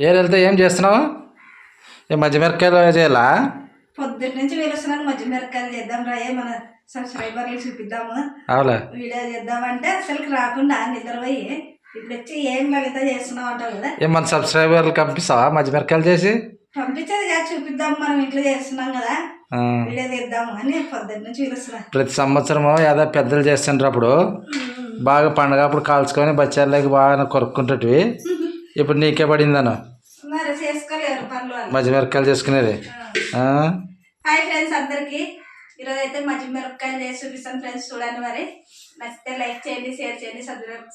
ఏరు వెళ్తే ఏం చేస్తున్నావు? ఏ మధ్య మిరపకాయలు చేయాలా? పొద్దున్న నుంచి మధ్య మిరపకాయలు చేద్దాం రా ఏ మన సబ్స్క్రైబర్లు చూపిద్దాము. అవులే. వీడియో చేద్దామంటే అసలుకి రాకుండా నిద్రపోయి ఇప్పుడు వచ్చి ఏం లలిత చేస్తున్నావు అంటావు కదా. ఏ మన సబ్స్క్రైబర్లు పంపిస్తావా మధ్య మిరపకాయలు చేసి? పంపించేది కాదు చూపిద్దాం మనం ఇంట్లో చేస్తున్నాం కదా. ఆ, వీడియో తీద్దాము అని పొద్దున్న నుంచి పిలుస్తున్నా ప్రతి సంవత్సరము ఏదో పెద్దలు చేస్తుంటారు అప్పుడు. బాగా పండగ అప్పుడు కాల్చుకొని బచ్చాలకి బాగా కొరుక్కుంటవి ఇప్పుడు నీకే పడిందను. మరి చేసుకోలేరు పనులు మధ్య మిరపకాయలు చేసుకునేది? హాయ్ ఫ్రెండ్స్ అందరికి. ఈరోజు అయితే మధ్య మిరపకాయలు చేసి చూపిస్తాను ఫ్రెండ్స్ చూడండి మరి. నచ్చితే లైక్ చేయండి షేర్ చేయండి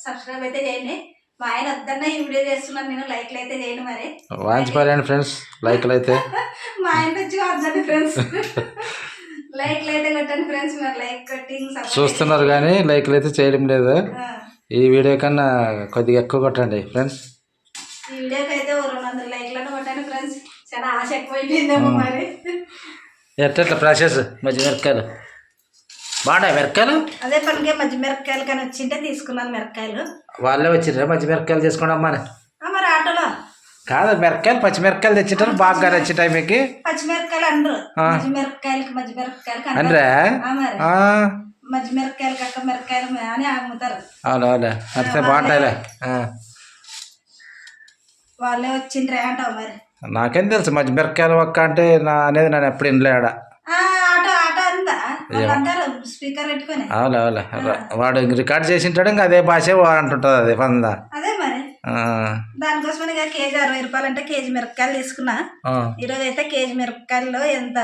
సబ్స్క్రైబ్ అయితే చేయండి. మా ఆయన వద్దన్న ఈ వీడియో చేస్తున్నాను నేను లైక్లు అయితే చేయండి మరి. వాంచిపారండి ఫ్రెండ్స్ లైక్లు అయితే. మా ఆయన వచ్చి వద్దండి ఫ్రెండ్స్. లైక్లు అయితే కొట్టండి ఫ్రెండ్స్ మరి లైక్ కొట్టి support చూస్తున్నారు కానీ లైక్లు అయితే చేయడం లేదు. ఈ వీడియో కన్నా కొద్దిగా ఎక్కువ కొట్టండి ఫ్రెండ్స్. ఈ వీడియోకి అయితే ఓ రెండు వందల లైక్లను కొట్టండి చాలా ఆశ ఎక్కువైపోయిందేమో మరి. ఎట్లా ప్రాసెస్? మధ్య మిరపకాయలు. బాగున్నాయి మిరపకాయలు? అదే పనికే మధ్య మిరపకాయలు కానీ వచ్చింటే తీసుకున్నాను మిరపకాయలు. వాళ్ళే వచ్చిర్రా మధ్య మిరపకాయలు చేసుకోండి అమ్మని ఆ, మరి ఆటోలో. కాదు మిరపకాయలు పచ్చిమిరపకాయలు తెచ్చింటారు బాగా నచ్చే టైంకి. పచ్చిమిరపకాయలు. మధ్య మిరపకాయలకి మధ్య మిరపకాయలకి. అనరా. ఆ మరి. ఆ, మధ్య మిరపకాయలకి అక్క మిరపకాయలు అని అమ్ముతారు. అవును అవును అంతే బాగుంటాయిలే. వాళ్ళే వచ్చిండ్రే అంటావు మరి. నాకేం తెలుసు మధ్య మిరపకాయలు ఒక్క అంటే నా అనేది నేను ఎప్పుడు వినలేడ అవును అవులే వాడు రికార్డ్ చేసింటాడు ఇంకా అదే భాషే అంటుంటుంది అదే పంద. దానికోసమని ఇక కేజీ అరవై రూపాయలు అంటే కేజీ మిరపకాయలు తీసుకున్నా. ఈరోజు అయితే కేజీ మిరపకాయల్లో ఎంత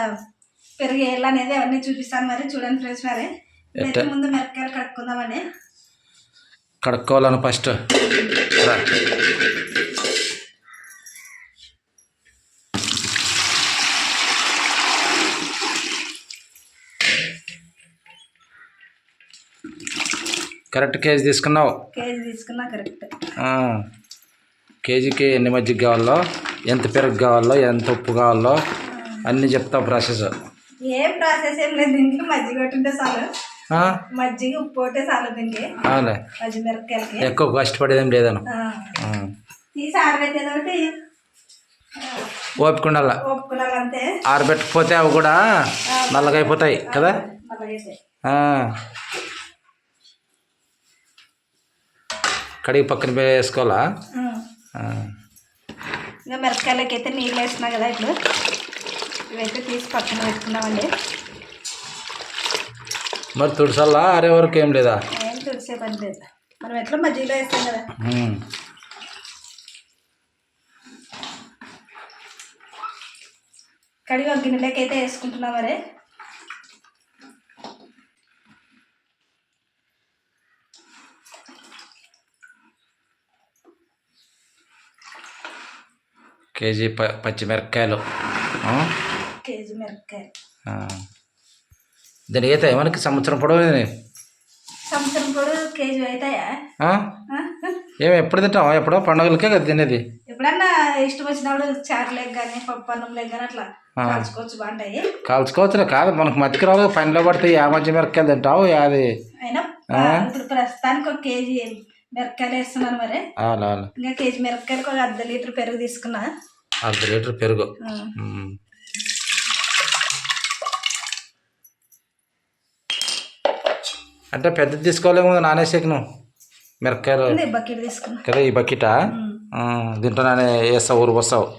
పెరిగి ఎలా అనేది అవన్నీ చూపిస్తాను మరి. చూడండి ఫ్రెండ్స్ మరి. ముందు మిరపకాయలు కడుక్కుందామని. కడుక్కోవాలను ఫస్ట్. కరెక్ట్ కేజీ తీసుకున్నావు? కేజీ తీసుకున్నా కరెక్ట్. ఆ. కేజీకి ఎన్ని మజ్జిగ కావాలో ఎంత పెరుగు కావాలో ఎంత ఉప్పు కావాలో అన్నీ చెప్తావు ప్రాసెస్. ఏం ప్రాసెస్ ఏం లేదు దీనికి మజ్జిగ చాలు? మజ్జిగ ఉప్పు ఒకటే చాలు దీనికి. మిరపకాయలకి. ఎక్కువ కష్టపడేదేం లేదను. తీసి ఆరబెట్టేది ఒకటి ఆరబెట్టకపోతే అవి కూడా నల్లగా అయిపోతాయి కదా అలాగైతే ఆ. కడిగి పక్కన వేసుకోవాలా. ఇంకా మిరపకాయలకి అయితే నీళ్ళు వేస్తున్నా కదా ఇప్పుడు. ఇవైతే తీసి పక్కన పెట్టుకున్నామండి మరి తుడిసల్లా? ఆరే వరకు ఏం లేదా? ఏం తుడిసే పని లేదు. మనం ఎట్లా మజ్జిగలో వేస్తాం కదా. కడిగి ఒక గిన్నెలోకి అయితే వేసుకుంటున్నాం మరి. కేజీ ప పచ్చిమిరపకాయలు? కేజీ మిరపకాయలు అయితే మనకి సంవత్సరం పొడవు సంవత్సరం కూడా కేజీ అవుతాయా ఆ? ఆ? ఏం ఎప్పుడు తింటాం ఎప్పుడో పండుగలకే కదా తినేది ఎప్పుడన్నా ఇష్టం వచ్చినప్పుడు చాట్లేక కానీ పప్పు అన్నంలేక కానీ అట్లా కాల్చుకోవచ్చు బాగుంటాయి కాల్చుకోవచ్చులే కాదు మనకు మతికి రాదు పనిలో పడితే యా మధ్య మిరపకాయలు తింటావు అది అయినా ఇప్పుడు ప్రస్తుతానికి ఒక కేజీ మిరపకాయలు వేస్తున్నాను మరి ఇంకా కేజీ మిరపకాయలకు ఒక అర్ధ లీటర్ పెరుగు తీసుకున్నా అర్ధ లీటర్ పెరుగు. అంటే పెద్దది తీసుకోలేము నానేసేకి నువ్వు? మిరపకాయలు. కదా ఈ బకెటా? దీంట్లో నానే వేస్తావు ఊరు వస్తావు.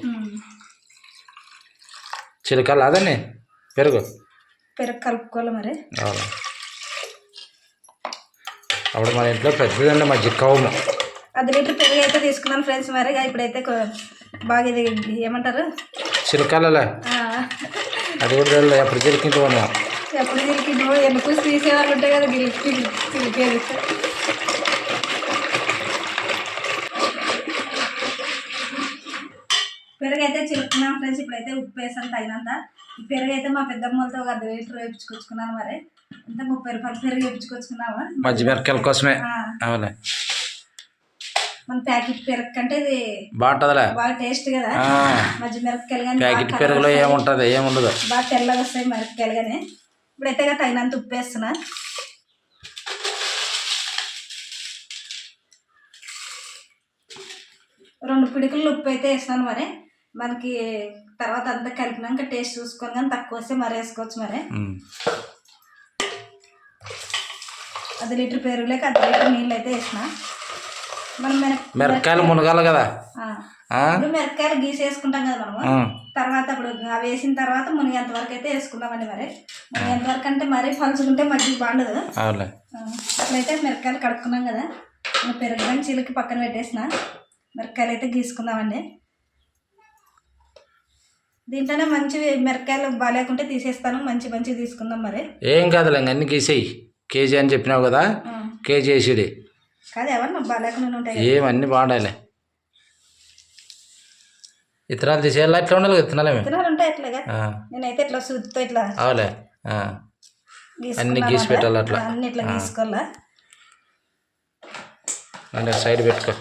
చిలకలు అదని పెరుగు. పెరుగు కలుపుకోవాలి మరి. అప్పుడు మన ఇంట్లో పెద్దదండి మజ్జిగ కవ్వము అర్ధ లీటర్ పెరుగు అయితే తీసుకున్నాను ఫ్రెండ్స్ మరి. ఇప్పుడైతే బాగా ఇది ఏమంటారు? చిలకలలే. ఆ, అది కూడా ఎప్పుడు మనం ఎప్పుడు తిరిగి ఎన్నుకు తీసేవాళ్ళు ఉంటాయి కదా గిలిపి చిలిపేది పెరుగు అయితే చిలుకున్నాం ఫ్రెండ్స్ ఇప్పుడైతే ఉప్పు వేసాను తగినంత. ఈ పెరుగు అయితే మా పెద్దమ్మలతో ఒక అర్ధ లీటర్ వేపించుకొచ్చుకున్నాను మరి. అంతా ముప్పై రూపాయలు పెరుగు వేపించుకొచ్చుకున్నాము మజ్జి మిరపకాయల కోసమే. ఆ, అవులే మన ప్యాకెట్ పెరుగు కంటే ఇది బాగుంటుందిలే. బాగా టేస్ట్ కదా. మధ్య మిరపకాయలు కానీ ప్యాకెట్ పెరుగులో ఏముంటుంది ఏముండదు. బాగా తెల్లగా వస్తాయి మిరపకాయలు కానీ ఇప్పుడైతే ఇక తగినంత ఉప్పు వేస్తున్నా. రెండు పిడికలు ఉప్పు అయితే వేసినాను మరి. మనకి తర్వాత అంతా కలిపినాక టేస్ట్ చూసుకొని కానీ తక్కువ వస్తే మరి వేసుకోవచ్చు మరి. అది లీటర్ పెరుగులేక అర్ధ లీటర్ నీళ్ళు అయితే వేసిన మిరపకాయలు మునగాలి కదా. మిరపకాయలు గీసి వేసుకుంటాం కదా మనము. ఆ. తర్వాత అప్పుడు అవి వేసిన తర్వాత మునిగేంత వరకు అయితే వేసుకుందామండి మరి. మునిగేంత వరకు అంటే మరీ పలుచుకుంటే మజ్జిగ బాగుండదు. అట్లయితే మిరపకాయలు కడుక్కున్నాం కదా. ఇంకా పెరుగుదని చిలికి పక్కన పెట్టేసిన. మిరపకాయలు అయితే గీసుకుందామండి. దీంట్లోనే మంచి మిరపకాయలు బాగాలేకుంటే తీసేస్తాను. మంచి మంచి తీసుకుందాం మరి. ఏం కాదులే అన్ని గీసేయి. కేజీ అని చెప్పినావు కదా. కేజీ వేసిడి. కాదు ఎవరు బాగాలేకుండా ఉంటాయి. ఏమన్నీ బాగుండాలి ఇత్తనాలు తీసేయాలి? ఇట్లా ఉండాలి కదా ఇత్తనాలేమే? విత్తనాలు ఉంటాయి ఇట్లాగా నేనైతే ఇట్లా ఇట్లా అవులే. అన్ని గీసి పెట్టాలి అట్లా. అన్ని ఇట్లా గీసుకోవాలా? అంటే సైడ్ పెట్టుకో.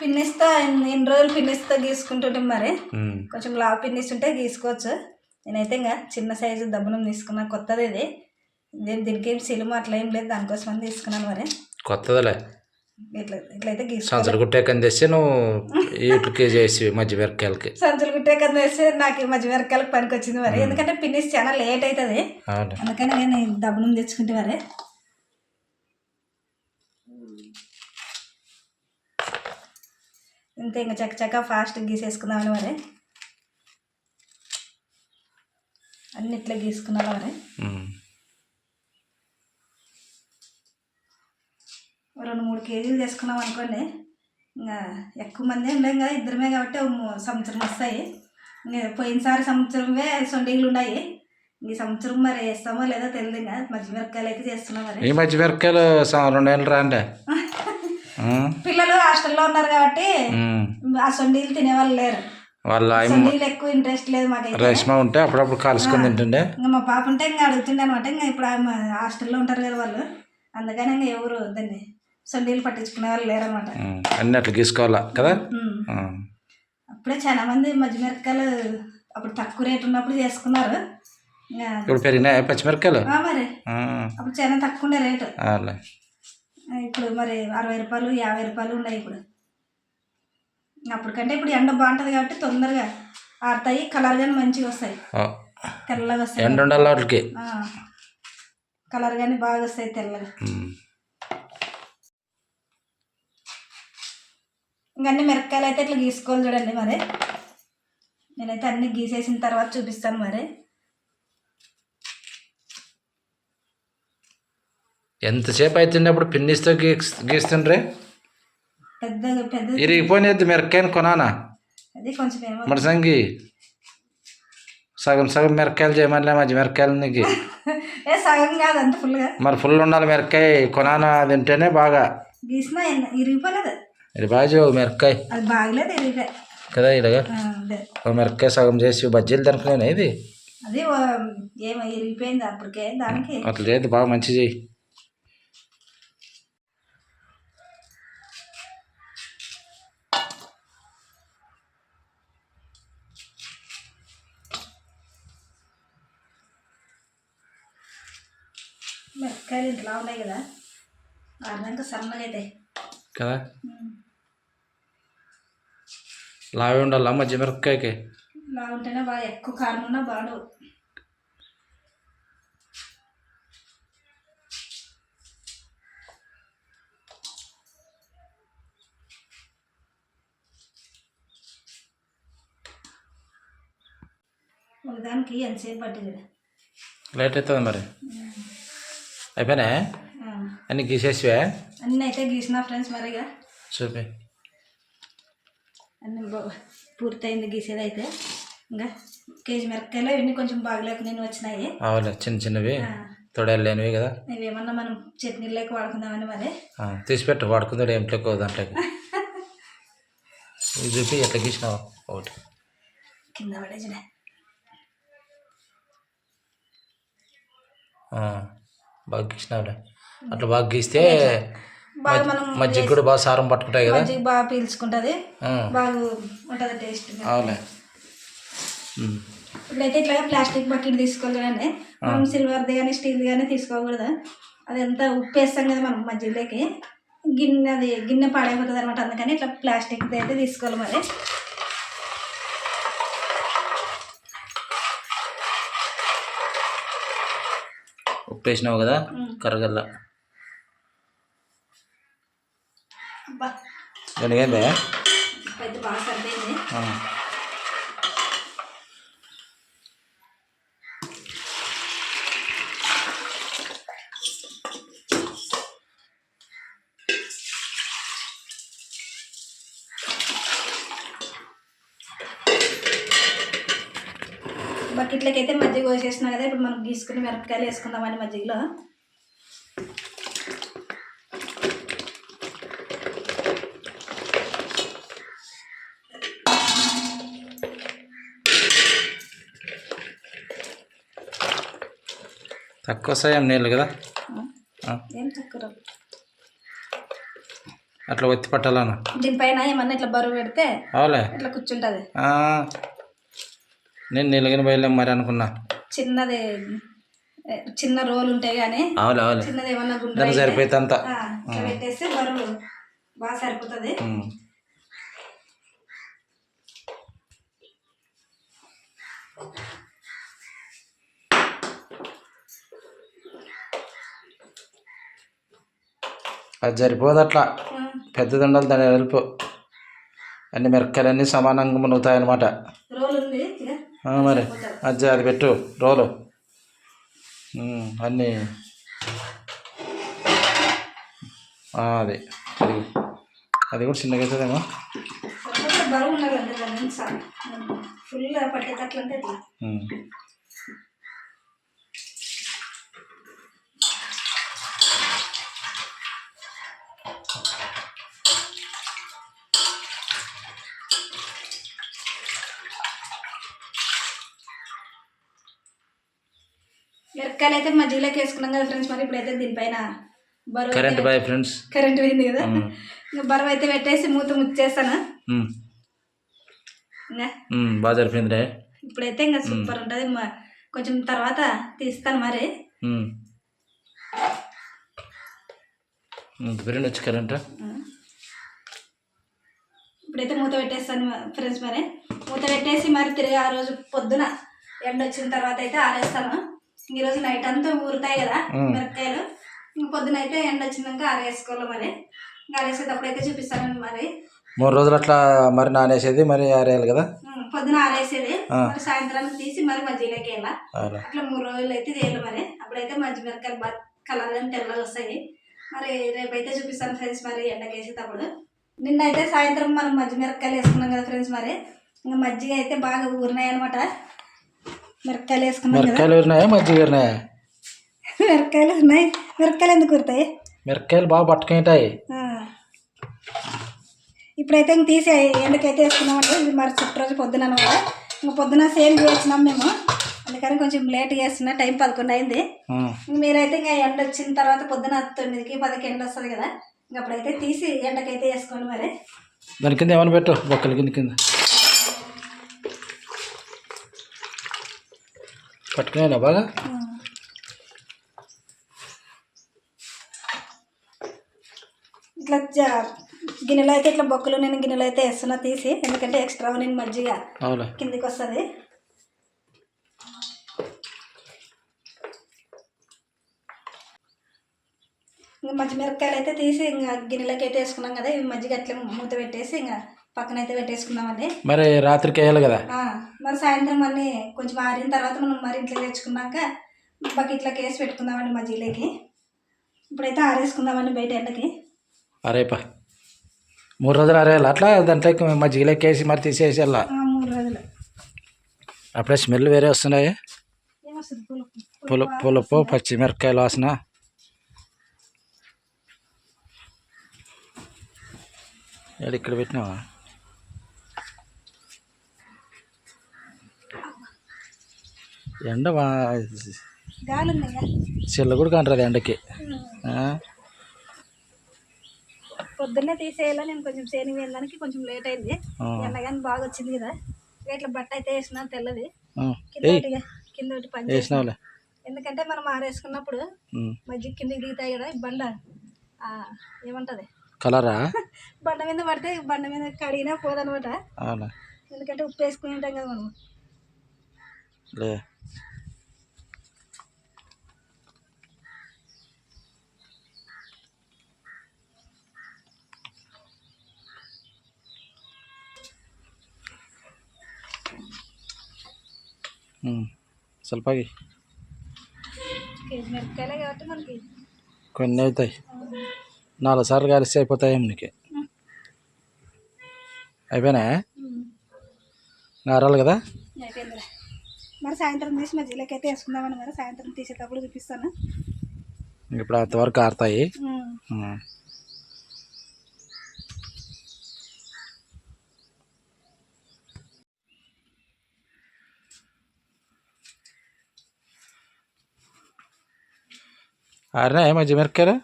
పిన్నిస్తా ఎన్ని రోజులు పిన్నిస్తా గీసుకుంటుంటే మరి. కొంచెం లావు పిన్నిస్తుంటే గీసుకోవచ్చు. నేనైతే ఇంకా చిన్న సైజు దబ్బనం తీసుకున్నా. కొత్తది ఇది. దీని దీనికి ఏం సిలుమ అట్లా ఏం లేదు. దానికోసం అని తీసుకున్నాను మరి. కొత్తదిలే. సంచులు కుట్టే కింద తెస్తే నువ్వు కేజీ వేసి మధ్య మిరపకాయలకి సంచులు కుట్టే కదా వేస్తే నాకు మధ్య మిరకాయలకు పనికి వచ్చింది మరి ఎందుకంటే పిన్నిస్ చాలా లేట్ అవుతుంది అందుకని నేను దబ్బనం తెచ్చుకుంటే మరి. ఇంతే ఇంకా చక్క చక్క ఫాస్ట్ గీసేసుకుందామని మరి. అన్ని ఇట్లా గీసుకున్నాను మరి కేజీలు చేసుకున్నాం అనుకోండి. ఇంకా ఎక్కువ మంది ఉండే కదా ఇద్దరమే కాబట్టి సంవత్సరం వస్తాయి. ఇంకా పోయినసారి సంవత్సరమే సొండీలు ఉన్నాయి. ఈ సంవత్సరం మరి వేస్తామో లేదో తెలియదు ఇంకా. మధ్య మిరపకాయలు అయితే చేస్తున్నాం మరి. ఈ మధ్య మిరపకాయలు స- రెండేళ్ళు రాండే. పిల్లలు హాస్టల్లో ఉన్నారు కాబట్టి. ఆ సొండీలు తినేవాళ్ళు లేరు. వాళ్ళ ఎక్కువ ఇంట్రెస్ట్ లేదు మాకైతే. రేష్మ ఉంటే అప్పుడప్పుడు కలుసుకొని తింటుండే. ఇంకా మా పాప ఉంటే ఇంకా అడుగుతుండే అనమాట. ఇంకా ఇప్పుడు హాస్టల్లో ఉంటారు కదా వాళ్ళు. అందుకని ఇంకా ఎవరు దాన్ని సొండీలు పట్టించుకునే వాళ్ళు లేరు అనమాట ఉమ్. అన్ని అట్లా గీసుకోవాలా కదా. అప్పుడే చాలా మంది మధ్య మిరపకాయలు అప్పుడు తక్కువ రేట్ ఉన్నప్పుడు చేసుకున్నారు. ఇప్పుడు పెరిగినాయి పచ్చిమిరపకాయలు? మరి. అప్పుడు చాలా తక్కువ ఉండే రేటు. ఇప్పుడు మరి అరవై రూపాయలు యాభై రూపాయలు ఉన్నాయి ఇప్పుడు. అప్పటికంటే ఇప్పుడు ఎండ బాగుంటుంది కాబట్టి తొందరగా ఆడతాయి కలర్ కానీ మంచిగా వస్తాయి. తెల్లగా వస్తాయి. ఎండ ఉండాలి వాటికి. కలర్ కానీ బాగా వస్తాయి తెల్లగా. ఇంకా అన్ని మిరపకాయలు అయితే ఇట్లా గీసుకోవాలి చూడండి మరి. నేనైతే అన్ని గీసేసిన తర్వాత చూపిస్తాను మరి. ఎంతసేపు అవుతుండప్పుడు పిన్నిస్తో గీ గీస్తుండ్రే? పెద్దగా పెద్ద ఇరిగిపోయినది మిరపకాయని కొనానా? అది కొంచెం ఏమో. మరి సంగి సగం సగం మిరపకాయలు చేయమని మధ్య మిరపకాయలు నీకు. ఏ సగం కాదు అంత ఫుల్గా మరి ఫుల్ ఉండాలి మిరపకాయ కొనానా తింటేనే బాగా. గీసినా ఇరిగిపోలేదు? బాగా చేయవు మిరపకాయ అది బాగలేదు ఇరిగిపోయి కదా ఇలాగా ఆ, అదే ఒక మిరపకాయ సగం చేసి బజ్జీలు తినుకునేనా ఇది అది ఓ- ఏమో ఇరిగిపోయింది అప్పటికే దానికి అట్లా చేయదు బాగా మంచి చేయి మిరపకాయలు ఇంట్లో ఉన్నాయి కదా ఆడినాక సన్నగా అయితే కదా లావే ఉండాలా మధ్య మిరపకాయకి ఇలా ఉంటేనే బాగా ఎక్కువ కారం ఉన్నా బాగా ఒక దానికి ఎంతసేపు పట్టింది? లేట్ అవుతుంది మరి. అయిపోయినా అన్ని గీసేసివే? అన్నీ అయితే గీసిన ఫ్రెండ్స్ మరిగా. చూపి. అన్ని పూర్తయింది గీసేది అయితే. ఇంకా కేజీ మిరపకాయలు ఇవన్నీ కొంచెం బాగలేక నేను వచ్చినాయి. అవులే చిన్న చిన్నవి. ఆ, తొడలు లేనివి కదా? ఇవేమన్నా మనం చట్నీలోకి వాడుకుందామని మరి. తీసిపెట్టు వాడుకుందాడు ఏంట్లోకి దాంట్లోకి. ఇది చూపి ఎట్లా గీసినావు ఒకటి. కింద పడేసిన. బాగా గీసినావులే. అట్లా బాగా గీస్తే బాగా మనం మజ్జిగ కూడా బాగా సారం పట్టుకుంటాయి కదా? మజ్జిగ బాగా పీల్చుకుంటుంది. బాగా ఉంటుంది టేస్ట్ ఉమ్. ఇప్పుడైతే ఇట్లా ప్లాస్టిక్ బకెట్ తీసుకోవాలి మనం సిల్వర్ది కానీ స్టీల్ కానీ తీసుకోకూడదు అది ఎంత ఉప్పు వేస్తాం కదా మనం మజ్జిగలోకి. గిన్నె అది గిన్నె పాడైపోతుంది అనమాట అందుకని ఇట్లా ప్లాస్టిక్ అయితే తీసుకోవాలి మరి. ఉప్పు వేసినావు కదా. కరగల్ల. వెనగైందే పెద్ద బాగా సరిపోయింది బకెట్లకి అయితే మజ్జిగ పోసేసినా కదా ఇప్పుడు మనం గీసుకుని మిరపకాయలు వేసుకుందామని మజ్జిగలో. తక్కువ వస్తాయి నీళ్ళు కదా. అట్లా ఒత్తి పట్టాలను దీనిపైన ఏమన్నా ఇట్లా బరువు పెడితే అవులే. ఇట్లా కూర్చుంటుంది. నేను నీళ్ళగిన బయలుదేరి మరి అనుకున్నా. చిన్నది చిన్న రోలు ఉంటాయి కానీ అవులే అవులే. చిన్నది ఏమన్నా సరిపోతుంది అంతా. పెట్టేస్తే బరువు బాగా సరిపోతుంది. అది సరిపోదు అట్లా పెద్దది ఉండాలి దాని వెలుపు అన్ని మిరపకాయలన్నీ సమానంగా మునుగుతాయి అన్నమాట రోలు ఉంది ఇక ఆ, మరి. అది అది పెట్టు. రోలు. అన్నీ. అది. అది. కూడా చిన్నగా అవుతుందేమో బరువు అంతే దాన్ని ఫుల్ పట్టేటట్లంటే మిరపకాయలు అయితే మజ్జిగలోకి వేసుకున్నాం కదా ఫ్రెండ్స్ మరి ఇప్పుడైతే దీనిపైన బరువు కరెంట్ బాయ్ ఫ్రెండ్స్ కరెంట్ పోయింది కదా. ఉమ్. ఇంకా బరువు అయితే పెట్టేసి మూత ముచ్చేస్తాను. ఇంకా ఉమ్, బాగా సరిపోయిందిరే ఇప్పుడైతే ఇంకా సూపర్ ఉంటుంది. కొంచెం తర్వాత తీస్తాను మరి. బిర్యానీ వచ్చి కరెంట్ ఇప్పుడైతే మూత పెట్టేస్తాను ఫ్రెండ్స్ మరి. మూత పెట్టేసి మరి తిరిగి ఆ రోజు పొద్దున ఎండ వచ్చిన తర్వాత అయితే ఆరేస్తాను. ఈ రోజు నైట్ అంతా ఊరుతాయి కదా. మిరపకాయలు. ఇంక పొద్దున అయితే ఎండ వచ్చినాక ఆరేసుకోవాలి మరి. ఇంకా ఆరేసేటప్పుడు అయితే చూపిస్తాను మరి. మూడు రోజులు అట్లా మరి నానేసేది మరి ఆరేయాలి కదా. పొద్దున ఆరేసేది. మరి సాయంత్రానికి తీసి మరి మజ్జిగలోకి వెళ్ళా అలా అట్లా మూడు రోజులు అయితే చేయాలి మరి. అప్పుడైతే మజ్జి మిరపకాయలు బాగా కలర్ అని తెల్లగా వస్తాయి. మరి రేపైతే చూపిస్తాను ఫ్రెండ్స్ మరి ఎండకేసేటప్పుడు నిన్న అయితే సాయంత్రం మనం మజ్జి మిరపకాయలు వేసుకున్నాం కదా ఫ్రెండ్స్ మరి. ఇంకా మజ్జిగ అయితే బాగా ఊరినాయి అనమాట మిరపకాయలు వేసుకున్నాం కదా. మిరపకాయలు ఊరినాయా మజ్జిగ ఊరినాయా మిరపకాయలు ఉన్నాయి మిరపకాయలు ఎందుకు ఊరుతాయి మిరపకాయలు బాగా పట్టుకుంటాయి. ఇప్పుడైతే ఇంక తీసి ఎండకైతే వేసుకున్నామంటే ఇది మరి చుట్టూ రోజు పొద్దున అనమాట. ఇంకా పొద్దున సేమ్ చేసినాం మేము. అందుకని కొంచెం లేట్ చేస్తున్నా టైం పదకొండు అయింది. మీరైతే ఇంకా ఎండ వచ్చిన తర్వాత పొద్దున తొమ్మిదికి పదికి ఎండ వస్తుంది కదా. ఇంక అప్పుడైతే తీసి ఎండకైతే వేసుకోండి మరి. దాని కింద ఏమైనా పెట్టు బొక్కల కింద కింద. పట్టుకునేనా బాగా? ఇట్లా గిన్నెలో అయితే ఇట్లా బొక్కలు నేను గిన్నెలో అయితే వేస్తున్నా తీసి ఎందుకంటే ఎక్స్ట్రా నేను మజ్జిగ కిందికి వస్తుంది. ఇంకా మిరపకాయలు అయితే తీసి ఇంకా గిన్నెలోకి అయితే వేసుకున్నాం కదా ఇవి మజ్జిగ అట్లా మూత పెట్టేసి ఇంకా పక్కన అయితే పెట్టేసుకున్నామండి మరి రాత్రికి వేయాలి కదా? మరి సాయంత్రం అన్ని కొంచెం ఆరిన తర్వాత మనం మరి ఇంట్లో తెచ్చుకున్నాక బకెట్లోకి వేసి పెట్టుకుందామండి మజ్జిగలోకి. ఇప్పుడైతే ఆరేసుకుందామండి బయట ఎండకి. అరేపా మూడు రోజులు అరేయాలి అట్లా దాంట్లోకి మజ్జిగలోకి వేసి మరి తీసేసి వెళ్ళా మూడు రోజులు. అప్పుడే స్మెల్ వేరే వస్తున్నాయి. ఏమొస్తుంది? పులుపు. పచ్చిమిరపకాయలు వాసన. ఇక్కడ పెట్టినావా? ఎండ చెల్ల కూడా కంటారు ఎండకి? పొద్దున్నే తీసేయాలా? నేను కొంచెం సేని వేయడానికి కొంచెం లేట్ అయింది. ఎండగాని బాగా వచ్చింది కదా. ఇట్లా బట్ట అయితే వేసిన తెల్లది. కింద ఒకటి కింద పని ఎందుకంటే మనం ఆరేసుకున్నప్పుడు. మజ్జిగ కిందకి దిగుతాయి కదా బండ. ఏముంటది? కలరా? బండ మీద పడితే బండ మీద కడిగినా పోదనమాట. ఎందుకంటే ఉప్పు వేసుకుని ఉంటాం కదా మనం. స్వల్పగి. మనకి కొన్ని అవుతాయి. నాలుగు సార్లు కలిసి అయిపోతాయి నీకు అయిపోయినా? నారాలు కదా? మరి సాయంత్రం తీసి మధ్యలోకి అయితే వేసుకుందామని మరి సాయంత్రం తీసేటప్పుడు చూపిస్తాను. ఇప్పుడు అంతవరకు ఆరుతాయి. ఆరినా? మధ్య మిరపకాయలు?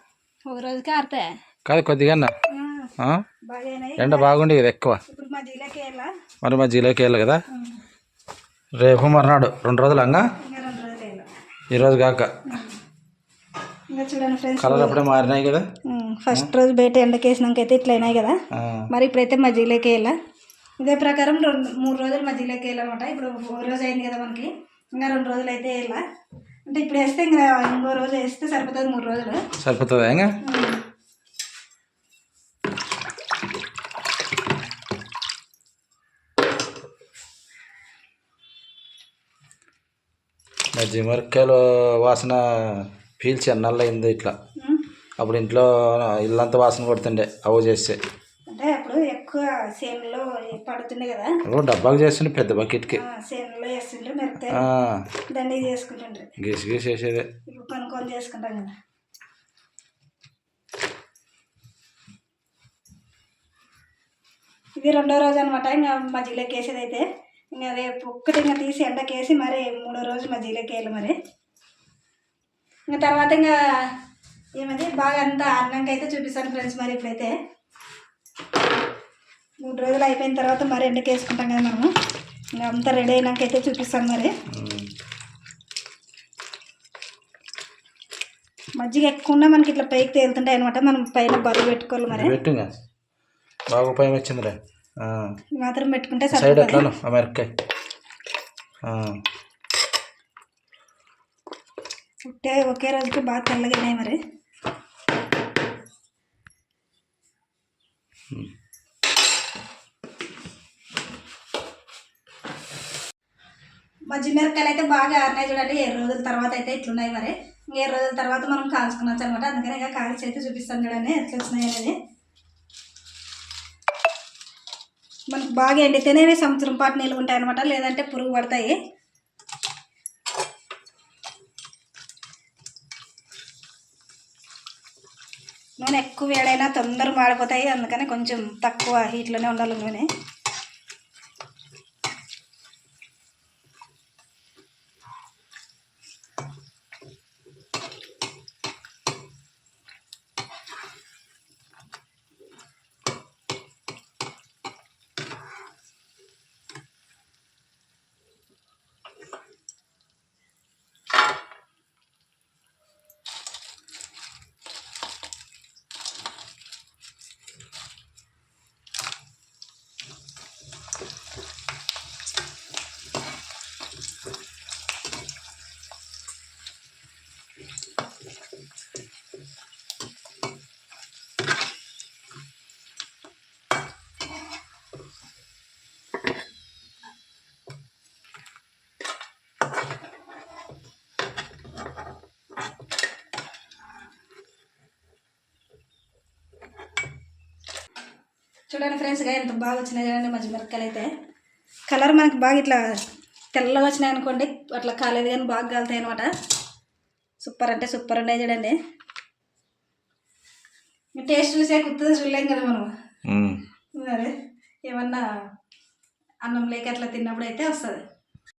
ఒక రోజుకి ఆరుతాయి? కాదు కొద్దిగా ఎండ బాగుండి కదా ఎక్కువ. మరి మధ్యలోకి వెళ్ళి కదా? రేపు మర్నాడు రెండు రోజులు అంగా ఈరోజు కాక. కలర్ అప్పుడే మారినాయి కదా? ఫస్ట్ రోజు బయట ఎండకేసినాక అయితే ఇట్లా అయినాయి కదా? మరి ఇప్పుడైతే మధ్యలోకి వెళ్ళా ఇదే ప్రకారం రెండు మూడు రోజులు మధ్యలోకి వెళ్ళామన్నమాట ఇప్పుడు ఒక రోజు అయింది కదా మనకి. ఇంకా రెండు రోజులు అయితే వెళ్ళా అంటే ఇప్పుడు వేస్తే ఇంకా ఇంకో రోజు వేస్తే సరిపోతుంది మూడు రోజులు. సరిపోతుందా ఇంకా? మిరపకాయలు వాసన పీల్చి ఎన్నాళ్ళు అయింది ఇట్లా. అప్పుడు ఇంట్లో ఇల్లంతా వాసన కొడుతుండే అవు చేస్తే. అంటే అప్పుడు ఎక్కువ సేనులో పడుతుండే కదా. డబ్బాకు చేస్తుండే పెద్ద బకెట్కి. సేనులో వేస్తుంటే మిరపకాయ ఆ, దండిగా చేసుకుంటుండ్రు గీసి గీసి వేసేదే ఇప్పుడు కొనుక్కొని చేసుకుంటాం కదా. ఇది రెండో రోజు అనమాట ఇంకా మధ్యలోకి వేసేది అయితే ఇంకా రేపు ఒక్కటి ఇంకా తీసి ఎండకేసి మరి మూడో రోజు మధ్యలోకి వేయాలి మరి. ఇంకా తర్వాత ఇంకా ఏమది బాగా అంతా అన్నంకి అయితే చూపిస్తాను ఫ్రెండ్స్ మరి ఇప్పుడైతే. మూడు రోజులు అయిపోయిన తర్వాత మరి ఎండకి వేసుకుంటాం కదా మనము. ఇంకా అంతా రెడీ అయినాక అయితే చూపిస్తాను మరి. మజ్జిగ ఎక్కువ మనకి ఇట్లా పైకి తేలుతుంటాయి అనమాట మనం పైన బరువు పెట్టుకోవాలి మరి. పెట్టు బాగా ఉపయోగం వచ్చిందిలే. మాత్రం పెట్టుకుంటే సైడ్ ఎట్లాను ఆ. మిరపకాయ పుట్టే ఒకే రోజుకి బాగా తెల్లగానే మరి. మజ్జి మిరపకాయలు అయితే బాగా ఆరినాయి చూడండి. ఏడు రోజుల తర్వాత అయితే ఇట్లున్నాయి మరి. ఏడు రోజుల తర్వాత మనం కాల్చుకున్నచ్చు అనమాట అందుకని ఇక కాల్చి అయితే చూపిస్తాను చూడండి ఎట్లా వచ్చినాయి అనేది. మనకు బాగా ఎండితేనే ఇవి సంవత్సరం పాటు నిలువ ఉంటాయి అనమాట లేదంటే పురుగు పడతాయి. నూనె ఎక్కువ వేడైనా తొందరగా మాడిపోతాయి అందుకని కొంచెం తక్కువ హీట్లోనే ఉండాలి నూనె. చూడండి ఫ్రెండ్స్గా ఎంత బాగా వచ్చినాయి చూడండి మధ్య మిరపకాయలు అయితే. కలర్ మనకి బాగా ఇట్లా తెల్లగా వచ్చినాయి అనుకోండి అట్లా కాలేదు కానీ బాగా కాలుతాయి అనమాట సూపర్ అంటే సూపర్ ఉన్నాయి చూడండి. టేస్ట్ చూసే గుర్తుంది చూడలేం కదా మనం. అదే ఏమన్నా అన్నం లేక అట్లా తిన్నప్పుడు అయితే వస్తుంది.